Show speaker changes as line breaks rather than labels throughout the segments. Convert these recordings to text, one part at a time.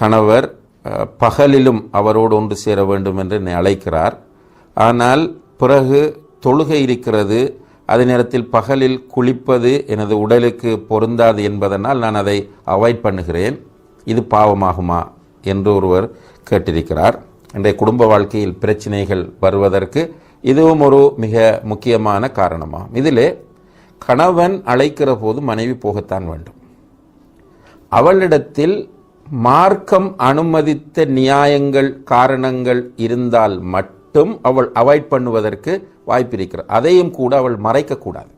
கணவர் பகலிலும் அவரோடு ஒன்று சேர வேண்டும் என்று என்னை அழைக்கிறார். ஆனால் பிறகு தொழுகை இருக்கிறது அதே நேரத்தில் பகலில் குளிப்பது எனது உடலுக்கு பொருந்தாது என்பதனால் நான் அதை அவாய்ட் பண்ணுகிறேன். இது பாவமாகுமா என்று ஒருவர் கேட்டிருக்கிறார். இன்றைய குடும்ப வாழ்க்கையில் பிரச்சனைகள் வருவதற்கு இதுவும் ஒரு மிக முக்கியமான காரணமாகும். இதிலே கணவன் அழைக்கிற போது மனைவி போகத்தான் வேண்டும். அவளிடத்தில் மார்க்கம் அனுமதித்த நியாயங்கள் காரணங்கள் இருந்தால் மட்டும் அவள் அவாய்ட் பண்ணுவதற்கு வாய்ப்பிருக்கிறது அதையும் கூட அவள் மறைக்கக்கூடாது.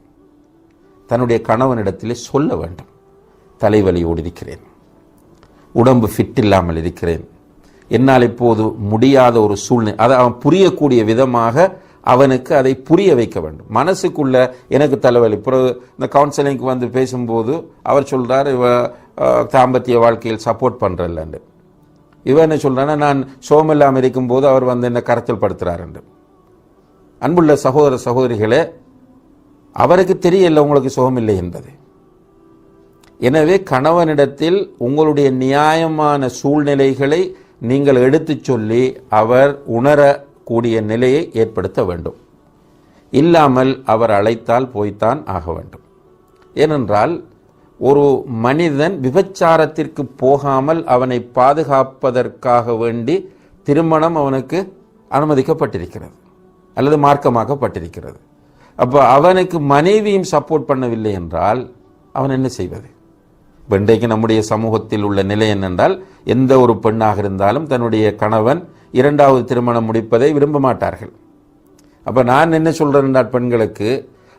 தன்னுடைய கணவனிடத்திலே சொல்ல வேண்டும். தலைவலியோடு இருக்கிறேன். உடம்பு ஃபிட் இல்லாமல் இருக்கிறேன். என்னால் இப்போது முடியாத ஒரு சூழ்நிலை அதை அவன் புரியக்கூடிய விதமாக அவனுக்கு அதை புரிய வைக்க வேண்டும். மனசுக்குள்ள எனக்கு தலைவலி. பிறகு இந்த கவுன்சிலிங்க்கு வந்து பேசும்போது அவர் சொல்கிறார் இவ தாம்பத்திய வாழ்க்கையில் சப்போர்ட் பண்றல்லன்னு இவன் என்ன சொல்கிறேன்னா நான் சோமில்லாமல் இருக்கும்போது அவர் வந்து என்னை கரைச்சல் படுத்துறாருண்டு. அன்புள்ள சகோதர சகோதரிகளே அவருக்கு தெரியல உங்களுக்கு சுகமில்லை என்பது. எனவே கணவனிடத்தில் உங்களுடைய நியாயமான சூழ்நிலைகளை நீங்கள் எடுத்துச் சொல்லி அவர் உணரக்கூடிய நிலையை ஏற்படுத்த வேண்டும். இல்லாமல் அவர் அழைத்தால் போய்த்தான் ஆக வேண்டும். ஏனென்றால் ஒரு மனிதன் விபச்சாரத்திற்கு போகாமல் அவனை பாதுகாப்பதற்காக வேண்டி திருமணம் அவனுக்கு அனுமதிக்கப்பட்டிருக்கிறது. அல்லது மார்க்கமாக்கப்பட்டிருக்கிறது. அப்போ அவனுக்கு மனைவியும் சப்போர்ட் பண்ணவில்லை என்றால் அவன் என்ன செய்வது? இப்ப இன்றைக்கு நம்முடைய சமூகத்தில் உள்ள நிலை என்னென்றால் எந்த ஒரு பெண்ணாக இருந்தாலும் தன்னுடைய கணவன் இரண்டாவது திருமணம் முடிப்பதை விரும்ப மாட்டார்கள். அப்போ நான் என்ன சொல்கிறேன் என்றால் பெண்களுக்கு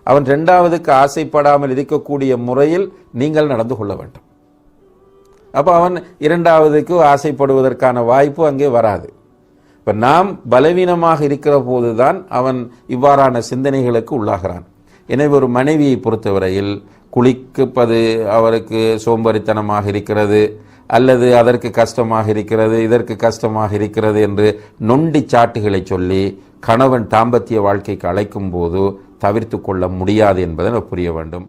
அவன் ரெண்டாவதுக்கு ஆசைப்படாமல் இருக்கக்கூடிய முறையில் நீங்கள் நடந்து கொள்ள வேண்டும். அப்போ அவன் இரண்டாவதுக்கு ஆசைப்படுவதற்கான வாய்ப்பு அங்கே வராது. இப்போ நாம் பலவீனமாக இருக்கிற போதுதான் அவன் இவ்வாறான சிந்தனைகளுக்கு உள்ளாகிறான். எனவே ஒரு மனைவியை பொறுத்தவரையில் குளிப்பது அவருக்கு சோம்பேறித்தனமாக இருக்கிறது அல்லது அதற்கு கஷ்டமாக இருக்கிறது இதற்கு கஷ்டமாக இருக்கிறது என்று நொண்டி சாட்டுகளை சொல்லி கணவன் தாம்பத்திய வாழ்க்கைக்கு அழைக்கும் போது தவிர்த்து கொள்ள முடியாது என்பதை புரிய வேண்டும்.